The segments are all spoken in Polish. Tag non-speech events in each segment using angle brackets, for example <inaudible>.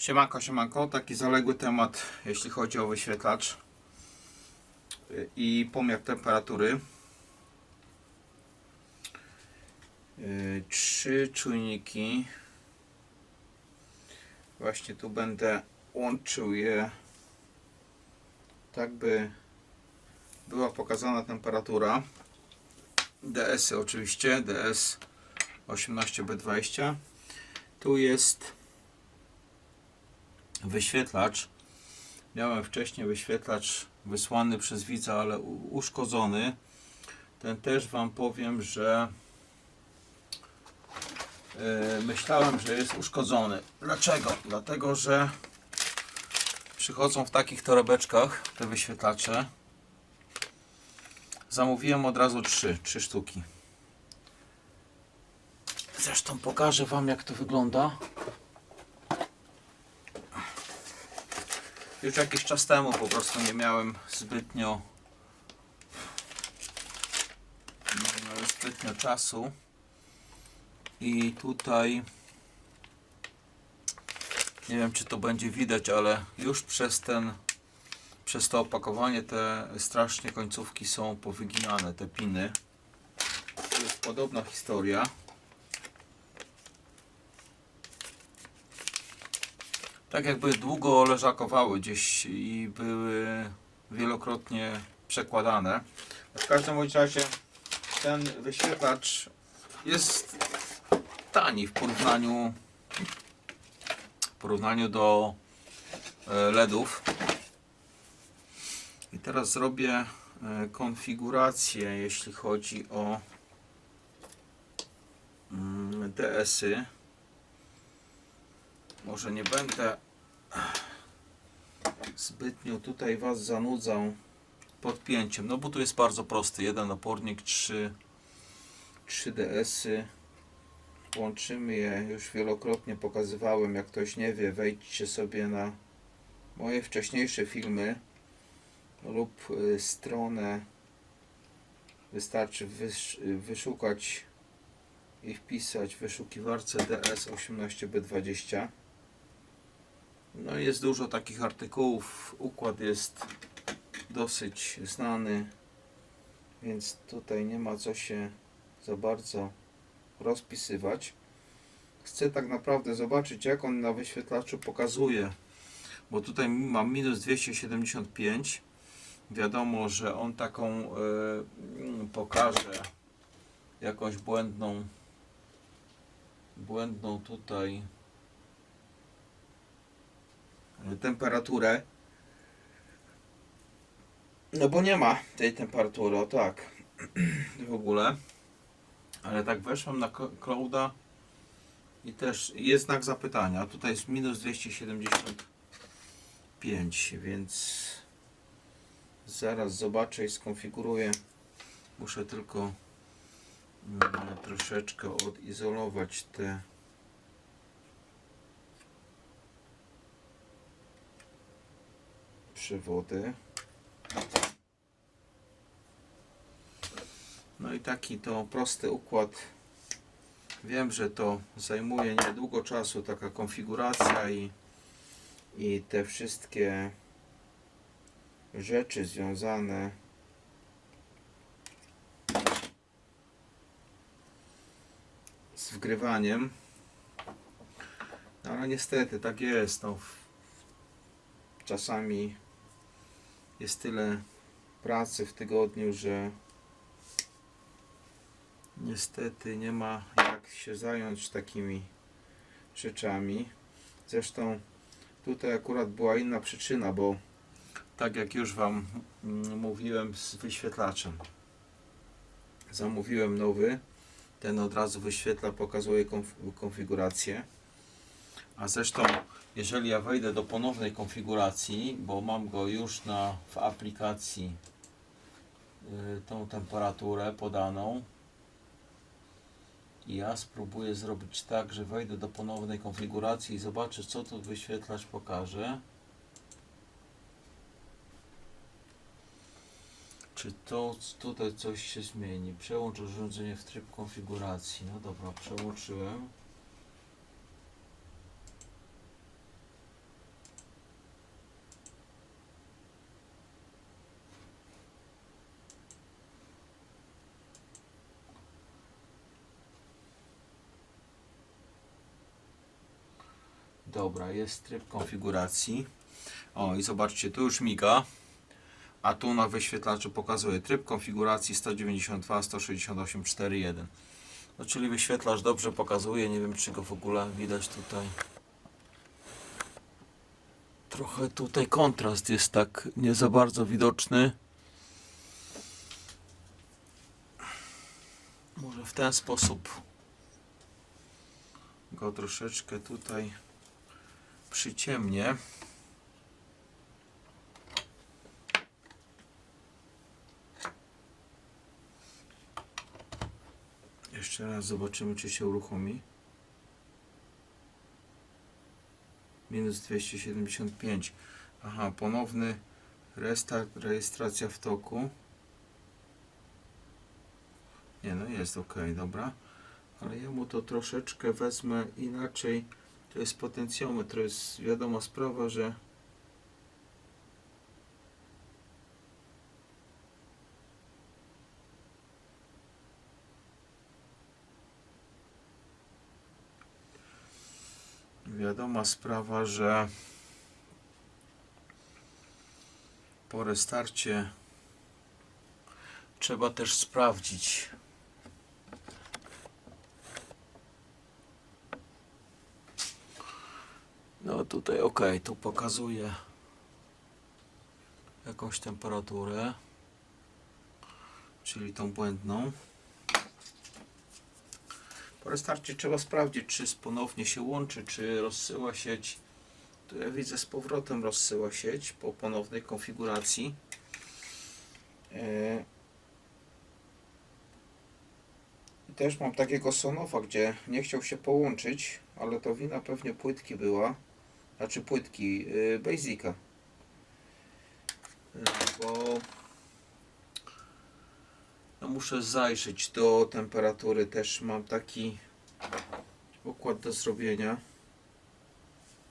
Siemanko, siemanko, taki zaległy temat, jeśli chodzi o wyświetlacz i pomiar temperatury. Y, Trzy czujniki. Właśnie tu będę łączył je tak, by była pokazana temperatura. DS -y oczywiście, DS 18B20. Tu jest wyświetlacz. Miałem wcześniej wyświetlacz wysłany przez widza, ale uszkodzony. Ten też Wam powiem, że e, myślałem, że jest uszkodzony. Dlaczego? Dlatego, że przychodzą w takich torebeczkach te wyświetlacze. Zamówiłem od razu trzy, trzy sztuki. Zresztą pokażę Wam jak to wygląda. Już jakiś czas temu po prostu nie miałem zbytnio zbytnio czasu i tutaj nie wiem czy to będzie widać, ale już przez ten przez to opakowanie te strasznie końcówki są powyginane, te piny. To jest podobna historia. Tak jakby długo leżakowały gdzieś i były wielokrotnie przekładane. W każdym razie ten wyświetlacz jest tani w porównaniu w porównaniu do e, LEDów. I teraz zrobię e, konfigurację, jeśli chodzi o mm, DS-y. Może nie będę zbytnio tutaj Was zanudzał podpięciem, no bo tu jest bardzo prosty. Jeden opornik, trzy, trzy DS-y. Łączymy je, już wielokrotnie pokazywałem, jak ktoś nie wie, wejdźcie sobie na moje wcześniejsze filmy lub y, stronę. Wystarczy wysz, wyszukać i wpisać w wyszukiwarce DS18B20. No jest dużo takich artykułów. Układ jest dosyć znany, więc tutaj nie ma co się za bardzo rozpisywać. Chcę tak naprawdę zobaczyć, jak on na wyświetlaczu pokazuje, bo tutaj mam minus 275. Wiadomo, że on taką e, pokaże jakąś błędną błędną tutaj temperaturę. No bo nie ma tej temperatury, o tak. <clears throat> W ogóle. Ale tak weszłem na Cl- Clouda i też jest znak zapytania. Tutaj jest minus 275, więc zaraz zobaczę i skonfiguruję. Muszę tylko mm, troszeczkę odizolować te przewody. No i taki to prosty układ. Wiem, że to zajmuje niedługo czasu, taka konfiguracja i, i te wszystkie rzeczy związane z wgrywaniem. No, ale niestety tak jest. No, czasami jest tyle pracy w tygodniu, że niestety nie ma jak się zająć takimi rzeczami. Zresztą tutaj akurat była inna przyczyna, bo tak jak już Wam mm, mówiłem z wyświetlaczem, zamówiłem nowy. Ten od razu wyświetla, pokazuje konf- konfigurację. A zresztą, jeżeli ja wejdę do ponownej konfiguracji, bo mam go już na, w aplikacji y, tą temperaturę podaną i ja spróbuję zrobić tak, że wejdę do ponownej konfiguracji i zobaczę co tu wyświetlacz pokaże. Czy to tutaj coś się zmieni? Przełącz urządzenie w tryb konfiguracji. No dobra, przełączyłem. Dobra, jest tryb konfiguracji. O i zobaczcie, tu już miga. A tu na wyświetlaczu pokazuje tryb konfiguracji 192 168 4.1. No, czyli wyświetlacz dobrze pokazuje. Nie wiem, czy go w ogóle widać tutaj. Trochę tutaj kontrast jest tak nie za bardzo widoczny. Może w ten sposób go troszeczkę tutaj przyciemnię. Jeszcze raz zobaczymy, czy się uruchomi. Minus 275. Aha, ponowny restart, rejestracja w toku. Nie, no jest ok, dobra. Ale ja mu to troszeczkę wezmę inaczej. To jest potencjometr, to jest wiadoma sprawa, że wiadoma sprawa, że po restarcie trzeba też sprawdzić. Tutaj ok, tu pokazuje jakąś temperaturę, czyli tą błędną. Po restarcie trzeba sprawdzić, czy ponownie się łączy, czy rozsyła sieć. Tu ja widzę z powrotem rozsyła sieć po ponownej konfiguracji. E, I też mam takiego Sonofa, gdzie nie chciał się połączyć, ale to wina pewnie płytki była. Znaczy płytki yy, Basica. Yy, bo no muszę zajrzeć do temperatury. Też mam taki układ do zrobienia.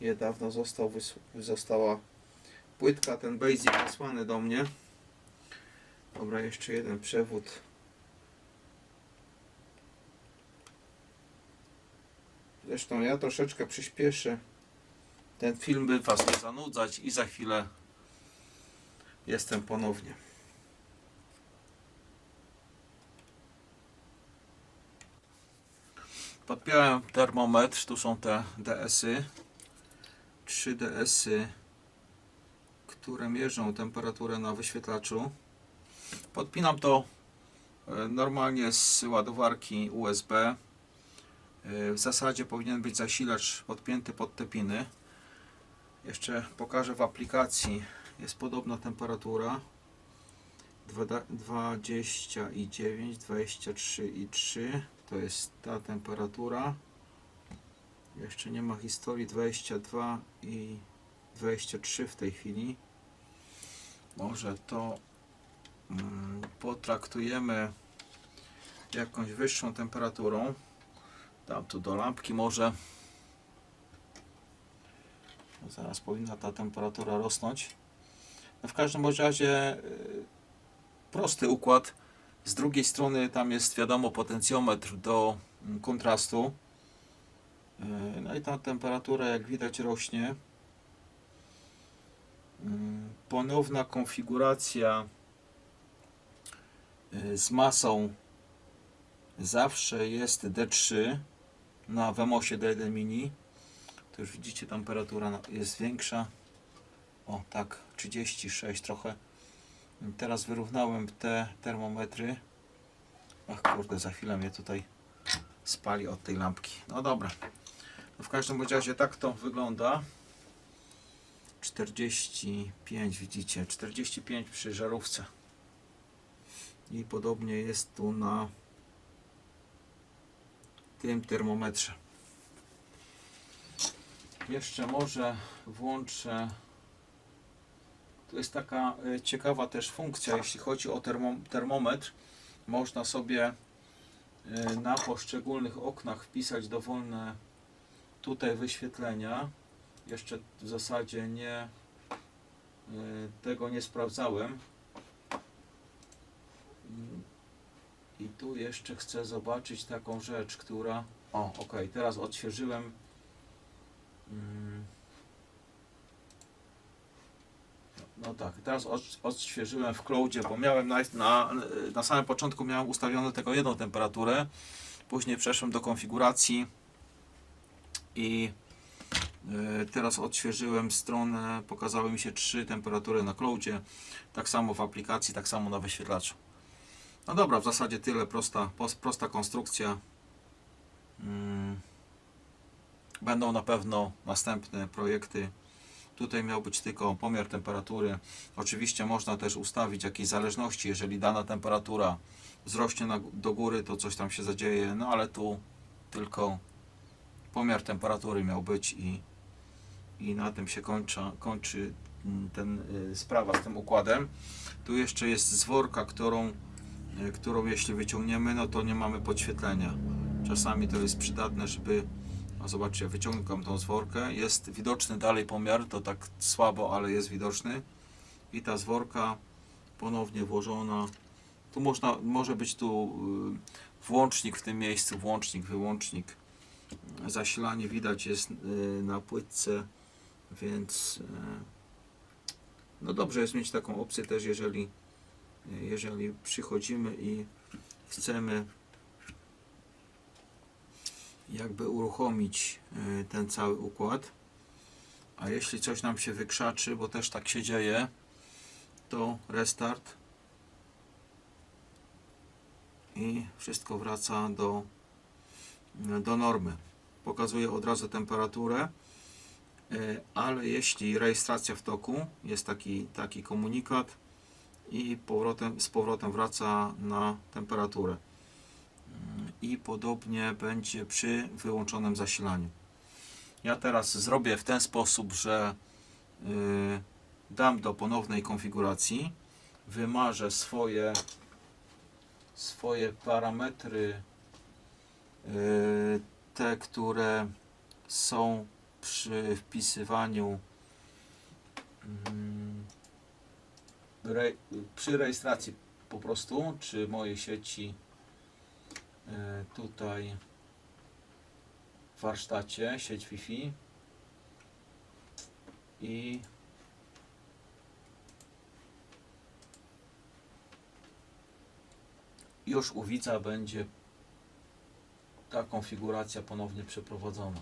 Niedawno został została płytka, ten Basic wysłany do mnie. Dobra, jeszcze jeden przewód. Zresztą ja troszeczkę przyspieszę ten film, by Was nie zanudzać i za chwilę jestem ponownie. Podpiąłem termometr, tu są te DS-y. Trzy DS-y, które mierzą temperaturę na wyświetlaczu. Podpinam to e, normalnie z ładowarki USB. E, W zasadzie powinien być zasilacz podpięty pod te piny. Jeszcze pokażę w aplikacji. Jest podobna temperatura. Dwada- 29, 23 i 3 to jest ta temperatura. Jeszcze nie ma historii 22 i 23 w tej chwili. Może to mm, potraktujemy jakąś wyższą temperaturą. Dam tu do lampki może. Zaraz powinna ta temperatura rosnąć. No w każdym razie y, prosty układ. Z drugiej strony tam jest wiadomo potencjometr do mm, kontrastu. Y, No i ta temperatura jak widać rośnie. Mm, Ponowna konfiguracja y, z masą zawsze jest D3 na Wemosie D1 Mini. To już widzicie, temperatura na- jest większa. O, tak, 36 trochę. Teraz wyrównałem te termometry. Ach kurde, za chwilę mnie tutaj spali od tej lampki. No dobra. No w każdym razie tak to wygląda. 45 widzicie, 45 przy żarówce. I podobnie jest tu na tym termometrze. Jeszcze może włączę. Tu jest taka e, ciekawa też funkcja, jeśli chodzi o termo, termometr. Można sobie e, na poszczególnych oknach wpisać dowolne tutaj wyświetlenia. Jeszcze w zasadzie nie e, tego nie sprawdzałem. I tu jeszcze chcę zobaczyć taką rzecz, która. O, ok, teraz odświeżyłem No tak, teraz od, odświeżyłem w cloudzie, bo miałem na, na, na samym początku miałem ustawione tylko jedną temperaturę, później przeszłem do konfiguracji i y, teraz odświeżyłem stronę, pokazały mi się trzy temperatury na cloudzie, tak samo w aplikacji, tak samo na wyświetlaczu. No dobra, w zasadzie tyle, prosta, prosta konstrukcja. Mm. Będą na pewno następne projekty. Tutaj miał być tylko pomiar temperatury. Oczywiście można też ustawić jakieś zależności, jeżeli dana temperatura wzrośnie na, do góry, to coś tam się zadzieje, no ale tu tylko pomiar temperatury miał być i, i na tym się kończa, kończy mm, ten y, sprawa z tym układem. Tu jeszcze jest zworka, którą, y, którą jeśli wyciągniemy, no to nie mamy podświetlenia. Czasami to jest przydatne, żeby a zobaczcie, wyciągam tą zworkę. Jest widoczny dalej pomiar, to tak słabo, ale jest widoczny. I ta zworka ponownie włożona. Tu można, może być tu y, włącznik w tym miejscu, włącznik, wyłącznik. Zasilanie widać jest y, na płytce, więc y, no dobrze jest mieć taką opcję też, jeżeli, jeżeli przychodzimy i chcemy jakby uruchomić y, ten cały układ. A jeśli coś nam się wykrzaczy, bo też tak się dzieje, to restart i wszystko wraca do, do normy. Pokazuje od razu temperaturę, y, ale jeśli rejestracja w toku, jest taki, taki komunikat i powrotem, z powrotem wraca na temperaturę i podobnie będzie przy wyłączonym zasilaniu. Ja teraz zrobię w ten sposób, że yy, dam do ponownej konfiguracji, wymarzę swoje swoje parametry yy, te, które są przy wpisywaniu mm, przy rejestracji po prostu, czy mojej sieci tutaj w warsztacie sieć Wi-Fi i już u widza będzie ta konfiguracja ponownie przeprowadzona.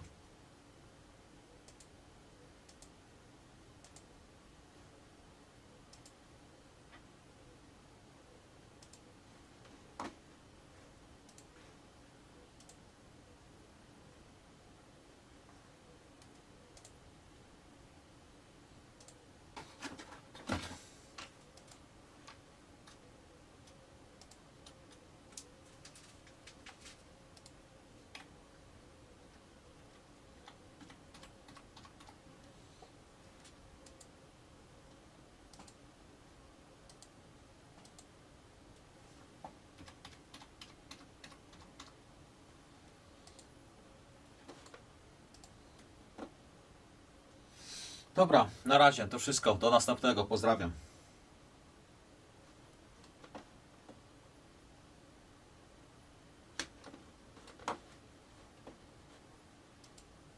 Dobra, na razie to wszystko. Do następnego. Pozdrawiam.